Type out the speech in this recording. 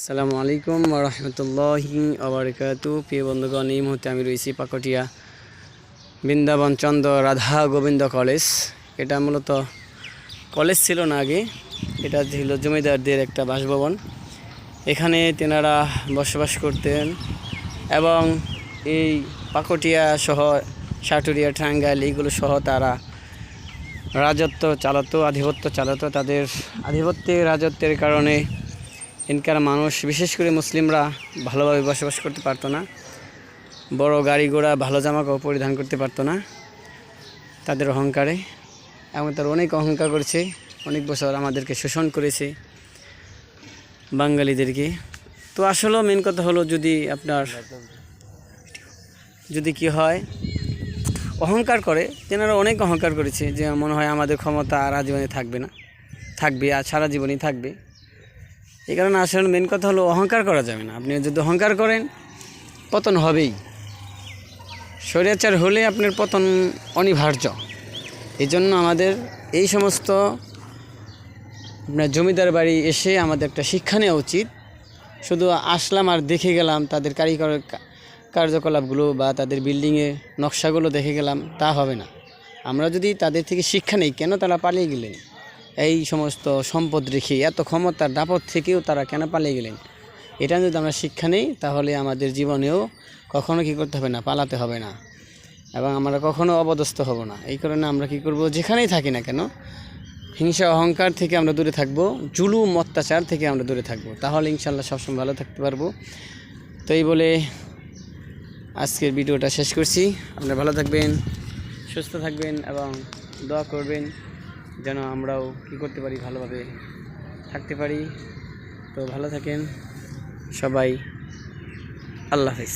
আসসালামু আলাইকুম রহমতুল্লাহি আবরকাতু প্রিয় বন্ধুগণ, এই মুহূর্তে আমি রয়েছি পাকটিয়া বৃন্দাবন চন্দ্র রাধা গোবিন্দ কলেজ। এটা মূলত কলেজ ছিল না আগে, এটা ছিল জমিদারদের একটা বাসভবন। এখানে তেনারা বসবাস করতেন এবং এই পাকটিয়া সহ সাটুরিয়া, টাঙ্গাইল, এইগুলো সহ তারা রাজত্ব চালাতো, আধিপত্য চালাতো। তাদের আধিপত্যের রাজত্বের কারণে এনকার মানুষ, বিশেষ করে মুসলিমরা ভালোভাবে বসবাস করতে পারতো না। বড় গাড়ি ঘোড়া, ভালো জামা কাপড় পরিধান করতে পারতো না তাদের অহংকারে। এবং তার অনেক অহংকার করেছে, অনেক বছর আমাদেরকে শোষণ করেছে বাঙালিদেরকে। তো আসলেও মেন কথা হলো যদি আপনার, যদি কি হয়, অহংকার করে, তেনারা অনেক অহংকার করেছে যে মনে হয় আমাদের ক্ষমতা আর আজীবনে থাকবে না, থাকবে আর সারা জীবনই থাকবে। এই কারণে আসলে মেন কথা হলো অহংকার করা যাবে না। আপনি যদি অহংকার করেন, পতন হবেই। স্বৈরাচার হলে আপনার পতন অনিবার্য। এই জন্য আমাদের এই সমস্ত আপনার জমিদার বাড়ি এসে আমাদের একটা শিক্ষা নেওয়া উচিত। শুধু আসলাম আর দেখে গেলাম, তাদের কারিগর কার্যকলাপগুলো বা তাদের বিল্ডিংয়ে নকশাগুলো দেখে গেলাম, তা হবে না। আমরা যদি তাদের থেকে শিক্ষা নেই, কেন তারা পালিয়ে গেলেন? এই সমস্ত সম্পদ রেখে এত ক্ষমতার দাপট থেকেও তারা কেন পালিয়ে গেলেন? এটা যদি আমরা শিক্ষা নেই, তাহলে আমাদের জীবনেও কখনো কী করতে হবে না, পালাতে হবে না। এবং আমরা কখনো অবদস্থ হব না। এই কারণে আমরা কি করব? যেখানেই থাকি না কেন, হিংসা, অহংকার থেকে আমরা দূরে থাকব, জুলুম, অত্যাচার থেকে আমরা দূরে থাকব। তাহলে ইনশাল্লাহ সবসময় ভালো থাকতে পারব। তো এই বলে আজকের ভিডিওটা শেষ করছি। আপনারা ভালো থাকবেন, সুস্থ থাকবেন এবং দোয়া করবেন। যেন আমরাও কী করতে পারি ভালোভাবে থাকতে পারি। তো ভালো থাকেন। সবাই আল্লাহ হাফিজ।